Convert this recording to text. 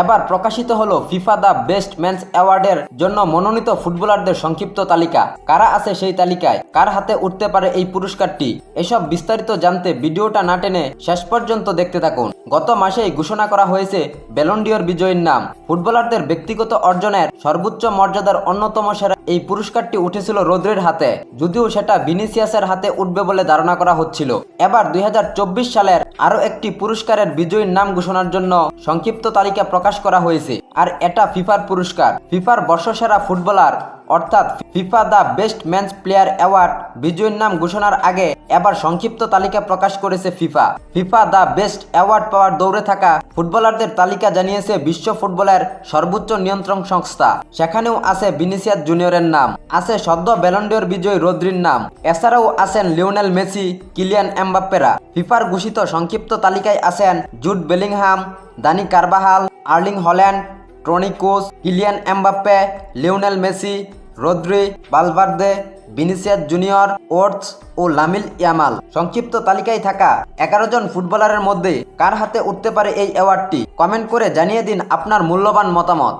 এবার প্রকাশিত হলো ফিফা দ্য বেস্ট ম্যানস অ্যাওয়ার্ডের জন্য মনোনীত ফুটবলারদের সংক্ষিপ্ত তালিকা। কারা আছে সেই তালিকায়? কার হাতে উঠতে পারে এই পুরস্কারটি? এসব বিস্তারিত জানতে ভিডিওটা না টেনে শেষ পর্যন্ত দেখতে থাকুন। গত মাসেই ঘোষণা করা হয়েছে ব্যালন্ডিয়র বিজয়ীর নাম। ফুটবলারদের ব্যক্তিগত অর্জনের সর্বোচ্চ মর্যাদার অন্যতম সেরা এই পুরস্কারটি উঠেছিল রোদ্রের হাতে, যদিও সেটা ভিনিসিয়াসের হাতে উঠবে বলে ধারণা করা হচ্ছিল। এবার দুই হাজার চব্বিশ সালের আরও একটি পুরস্কারের বিজয়ীর নাম ঘোষণার জন্য সংক্ষিপ্ত তালিকা প্রকাশ করা হয়েছে। আর এটা ফিফার পুরস্কার। ফিফার বর্ষসেরা ফুটবলার, অর্থাৎ FIFA the best match player award বিজয়ীর নাম ঘোষণার আগে এবার সংক্ষিপ্ত তালিকা প্রকাশ করেছে FIFA. FIFA the best award পাওয়ার দৌড়ে থাকা ফুটবলারদের তালিকা জানিয়েছে বিশ্ব ফুটবলের সর্বোচ্চ নিয়ন্ত্রণ সংস্থা। সেখানেও আছে বিনিসিয়াস জুনিয়রের নাম। আছে সদ্য ব্যালন্ডিয়র বিজয়ী রদ্রির নাম। এছাড়াও আছেন লিওনেল মেসি, কিলিয়ান এমবাপ্পেরা। ফিফার ঘোষিত সংক্ষিপ্ত তালিকায় আছেন Jude Bellingham Dani Carvajal, Erling Haaland, Toni Kroos Kylian Mbappe, Lionel Messi, Rodri Valverde Vinicius Junior, ওর্টস ও লামিল ইয়ামাল। সংক্ষিপ্ত তালিকায় থাকা এগারো জন ফুটবলারের মধ্যে কার হাতে উঠতে পারে এই অ্যাওয়ার্ডটি? কমেন্ট করে জানিয়ে দিন আপনার মূল্যবান মতামত।